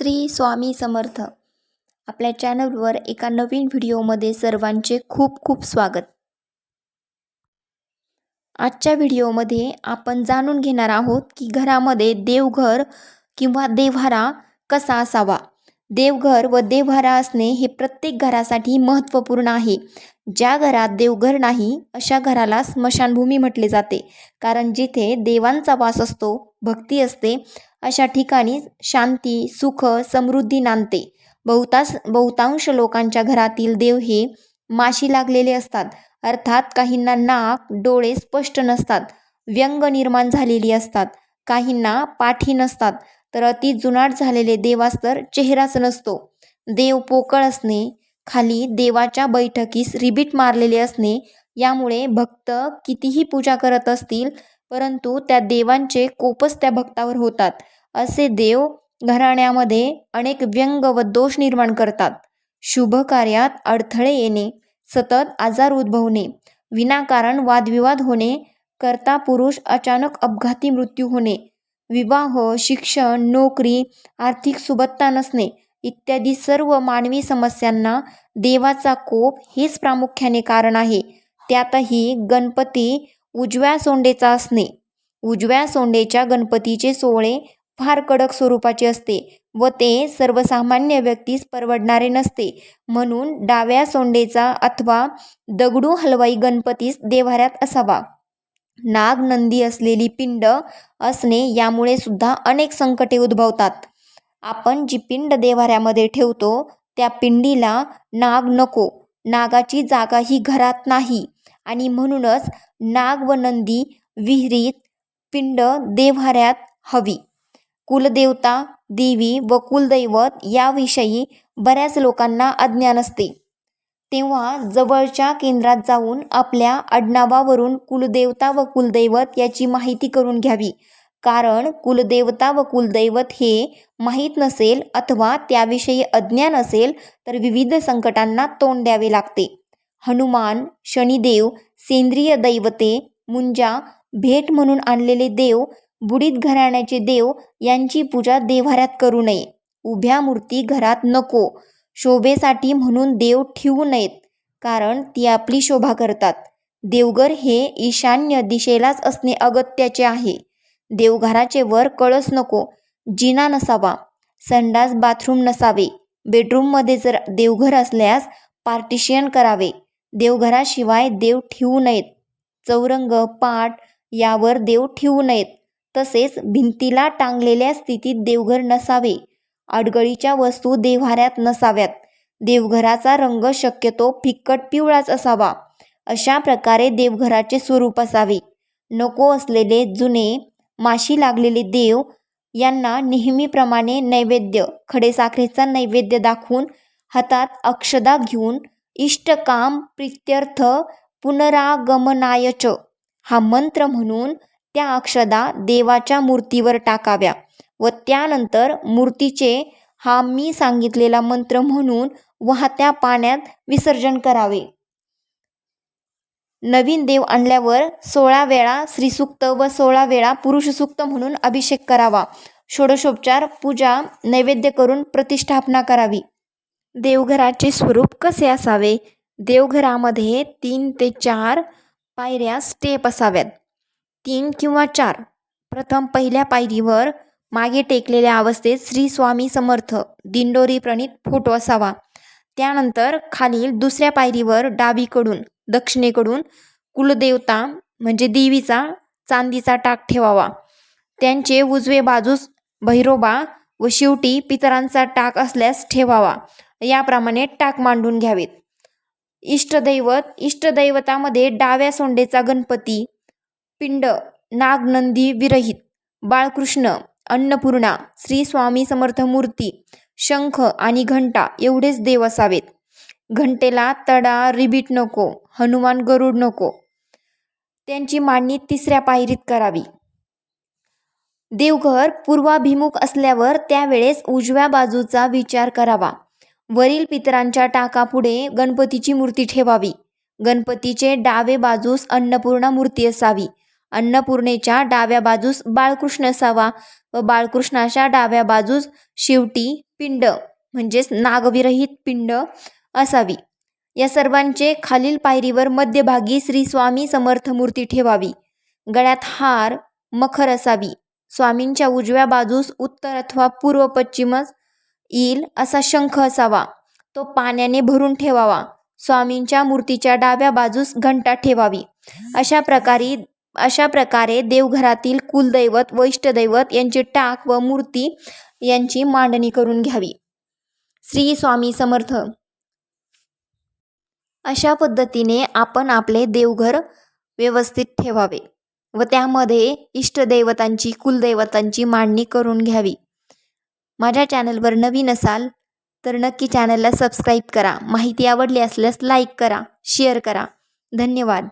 श्री स्वामी समर्थ. आपल्या चॅनलवर एका नवीन व्हिडिओमध्ये सर्वांचे खूप खूप स्वागत. आजच्या व्हिडिओमध्ये आपण जाणून घेणार आहोत की घरामध्ये देवघर किंवा देव्हारा कसा असावा? देवघर व देव्हारा असणे हे प्रत्येक घरासाठी महत्त्वपूर्ण आहे. ज्या घरात देवघर नाही अशा घराला स्मशानभूमी म्हटले जाते. कारण जिथे देवांचा वास असतो भक्ती असते अशा ठिकाणी शांती सुख समृद्धी नांदते. बहुतांश बहुतांश लोकांच्या घरातील देव हे माशी लागलेले असतात. अर्थात काहींना नाक डोळे स्पष्ट नसतात. व्यंग निर्माण झालेली असतात. काहींना पाठी नसतात. तर अति जुनाट झालेले देवास तर चेहराच नसतो. देव पोकळ असणे खाली देवाच्या बैठकीस रिबीट मारलेले असणे यामुळे भक्त कितीही पूजा करत असतील परंतु त्या देवांचे कोपच त्या भक्तावर होतात. असे देव घराण्यामध्ये अनेक व्यंग व दोष निर्माण करतात. शुभ कार्यात अडथळे येणे सतत आजार उद्भवणे विनाकारण वादविवाद होणे करता पुरुष अचानक अपघाती मृत्यू होणे विवाह शिक्षण नोकरी आर्थिक सुबत्ता नसणे इत्यादी सर्व मानवी समस्यांना देवाचा कोप हेच प्रामुख्याने कारण आहे. त्यातही गणपती उजव्या सोंडेचा असणे उजव्या सोंडेच्या गणपतीचे सोहळे फार कडक स्वरूपाचे असते व ते सर्वसामान्य व्यक्तीस परवडणारे नसते. म्हणून डाव्या सोंडेचा अथवा दगडू हलवाई गणपतीस देव्हाऱ्यात असावा. नाग नंदी असलेली पिंड असणे यामुळे सुद्धा अनेक संकटे उद्भवतात. आपण जी पिंड देव्हाऱ्यामध्ये ठेवतो त्या पिंडीला नाग नको. नागाची जागा ही घरात नाही आणि म्हणूनच नाग व नंदी विहिरीत पिंड देव्हाऱ्यात हवी. कुलदेवता देवी व कुलदैवत याविषयी बऱ्याच लोकांना अज्ञान असते. तेव्हा जवळच्या केंद्रात जाऊन आपल्या आडनावावरून कुलदेवता व कुलदैवत याची माहिती करून घ्यावी. कारण कुलदेवता व कुलदैवत हे माहीत नसेल अथवा त्याविषयी अज्ञान असेल तर विविध संकटांना तोंड द्यावे लागते. हनुमान शनिदेव सेंद्रिय दैवते मुंजा भेट म्हणून आणलेले देव बुडीत घराण्याचे देव यांची पूजा देव्हाऱ्यात करू नये. उभ्या मूर्ती घरात नको. शोभेसाठी म्हणून देव ठेवू नयेत कारण ती आपली शोभा करतात. देवघर हे ईशान्य दिशेलाच असणे अगत्याचे आहे. देवघराचे वर कळस नको जिना नसावा संडास बाथरूम नसावे बेडरूममध्ये जर देवघर असल्यास पार्टिशियन करावे देवघराशिवाय देव ठेवू नयेत. चौरंग पाट यावर देव ठेवू नयेत. तसेच भिंतीला टांगलेल्या स्थितीत देवघर नसावे. आडगळीच्या वस्तू देव्हाऱ्यात नसाव्यात. देवघराचा रंग शक्यतो फिक्कट पिवळाच असावा. अशा प्रकारे देवघराचे स्वरूप असावे. नको असलेले जुने माशी लागलेले देव यांना नेहमीप्रमाणे नैवेद्य खडेसाखरेचा नैवेद्य दाखवून हातात अक्षदा घेऊन इष्टकाम प्रित्यर्थ पुनरागमनायच. हा मंत्र म्हणून त्या अक्षदा देवाच्या मूर्तीवर टाकाव्या व त्यानंतर मूर्तीचे हा मी सांगितलेला मंत्र म्हणून वाहत्या पाण्यात विसर्जन करावे. नवीन देव आणल्यावर सोळा वेळा श्रीसूक्त व सोळा वेळा पुरुषसूक्त म्हणून अभिषेक करावा. षोडशोपचार पूजा नैवेद्य करून प्रतिष्ठापना करावी. देवघराचे स्वरूप कसे असावे? देवघरामध्ये तीन ते चार पायऱ्या स्टेप असाव्यात. तीन किंवा चार. प्रथम पहिल्या पायरीवर मागे टेकलेल्या अवस्थेत श्री स्वामी समर्थ दिंडोरी प्रणित फोटो असावा. त्यानंतर खालील दुसऱ्या पायरीवर डावीकडून दक्षिणेकडून कुलदेवता म्हणजे देवीचा चांदीचा टाक ठेवावा. त्यांचे उजवे बाजूस भैरोबा व शेवटी पितरांचा टाक असल्यास ठेवावा. याप्रमाणे टाक मांडून घ्यावेत. इष्टदैवत इष्टदैवतामध्ये डाव्या सोंडेचा गणपती पिंड नागनंदी विरहित बाळकृष्ण अन्नपूर्णा श्री स्वामी समर्थ मूर्ती शंख आणि घंटा एवढेच देव असावेत. घंटेला तडा रिबीट नको हनुमान गरुड नको. त्यांची मांडणी तिसऱ्या पायरीत करावी. देवघर पूर्वाभिमुख असल्यावर त्यावेळेस उजव्या बाजूचा विचार करावा. वरील पितरांच्या टाकापुढे गणपतीची मूर्ती ठेवावी. गणपतीचे डावे बाजूस अन्नपूर्णा मूर्ती असावी. अन्नपूर्णेच्या डाव्या बाजूस बाळकृष्ण असावा व बाळकृष्णाच्या डाव्या बाजूस शेवटी पिंड म्हणजेच नागविरहित पिंड असावी. या सर्वांचे खालील पायरीवर मध्यभागी श्री स्वामी समर्थ मूर्ती ठेवावी. गळ्यात हार मखर असावी. स्वामींच्या उजव्या बाजूस उत्तर अथवा पूर्व पश्चिमच येईल असा शंख असावा. तो पाण्याने भरून ठेवावा. स्वामींच्या मूर्तीच्या डाव्या बाजूस घंटा ठेवावी. अशा प्रकारे अशा प्रकारे देवघरातील कुलदैवत व इष्टदैवत यांची टाक व मूर्ती यांची मांडणी करून घ्यावी. श्री स्वामी समर्थ. अशा पद्धतीने आपण आपले देवघर व्यवस्थित ठेवावे व त्यामध्ये इष्टदैवतांची कुलदैवतांची मांडणी करून घ्यावी. माझ्या चॅनलवर नवीन असाल तर नक्की चॅनलला सबस्क्राईब करा. माहिती आवडली असल्यास लाईक करा शेअर करा. धन्यवाद.